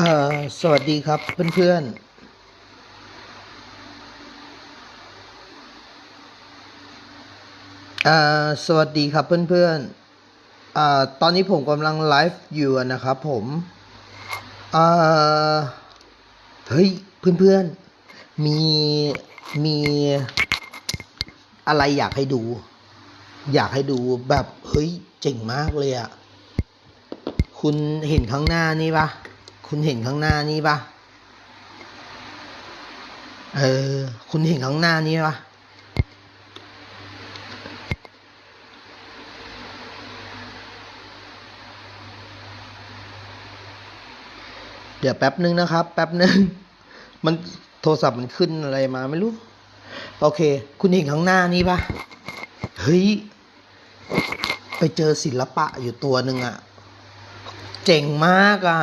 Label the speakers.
Speaker 1: ออสวัสดีครับเพื่อนๆเอ่อสวัสดีครับเพื่อนๆอ่าตอนนี้ผมกำลังไลฟ์อยู่นะครับผมอ่าเฮ้ยเพื่อนๆ มีมีอะไรอยากให้ดู อยากให้ดูแบบ เฮ้ย เจ๋งมากเลยอะคุณเห็นข้างหน้านี่ปะ คุณเห็นข้างหน้านี่ปะเออ คุณเห็นข้างหน้านี่ปะเดี๋ยวแป๊บนึงนะครับ แป๊บนึง มันโทรศัพท์มันขึ้นอะไรมาไม่รู้ โอเค คุณเห็นข้างหน้านี่ปะเฮ้ย ไปเจอศิลปะอยู่ตัวหนึ่งอะเจ๋งมากอะ